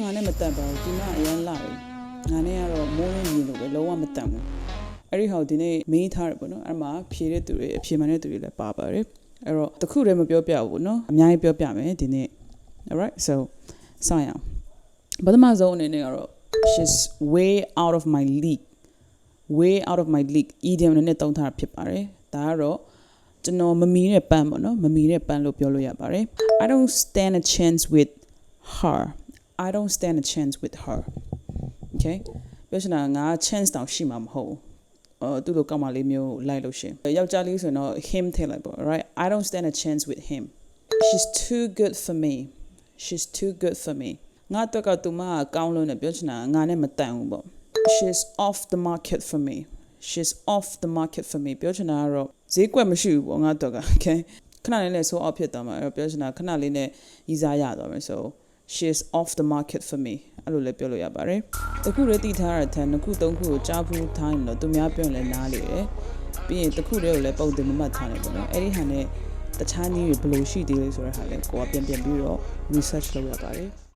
ငါနဲ့မတက်ပါဘူးဒီမအရန်လာတယ်ငါနဲ့ကတော့မိုးရင်းရင်လို့ပဲလုံးဝမတက်ဘူးအဲ့ဒီဟောဒီနေ့မင်းထားရပေါ့နော်အဲ့မှာဖြေတဲ့သူတွေအဖြေမှန်တဲ့သူတွေလည်းပါပါတယ်အဲ့တော့တခုတည်းမပြောပြဘူးပေါ့နော်အများကြီးပြောပြမယ်ဒီနေ့ alright so ဆောင်းရအောင်ပထမဆုံးအနေနဲ့ကတော့ she's way out of my league way out of my league idiom နဲ့တုံးထားတာဖြစ်ပါတယ်ဒါကတော့ကျွန်တော်မမီတဲ့ပန်းပေါ့နော်မမီတဲ့ပန်းလို့ပြောလို့ရပါတယ် I don't stand a chance with her I don't stand a chance with her okay ပြောချင်တာငါ chance တောင်ရှိမှာမဟုတ်ဘူးအော်သူ့လိုကောက်မလေးမျိုးလိုက်လို့ရှရင်ယောက်ျားလေးဆိုရင်တော့ him ထည့်လိုက်ပေါ့ right I don't stand a chance with him she's too good for me she's too good for me ငါအတွက်ကသူမကကောင်းလို့နဲ့ပြောချင်တာငါနဲ့မတန်ဘူးပေါ့ she's off the market for me she's off the market for me ပြောချင်တာကတော့ဈေးကွက်မရှိဘူးပေါ့ငါအတွက်က okay ခဏလေးနဲ့ so off ဖြစ်သွားမှာအဲ့တော့ပြောချင်တာခဏလေးနဲ့ဤစားရသွားမယ် so she's off the market for me အဲ့လိုလည်းပြောလို့ရပါတယ်တခုလေးတည်ထားရတဲ့နှစ်ခုသုံးခုကိုကြားဖူးထားရင်တော့သူများပြောရင်လည်းနားလေတယ်ပြီးရင်တခုလေးကိုလည်းပုံတင်မမှတ်ထားတယ်ပေါ့နော်အဲ့ဒီဟာနဲ့တခြားနည်းတွေဘယ်လိုရှိသေးလဲဆိုတဲ့ဟာလည်းကိုကပြန်ပြန်ပြီးတော့ research လုပ်ရပါတယ်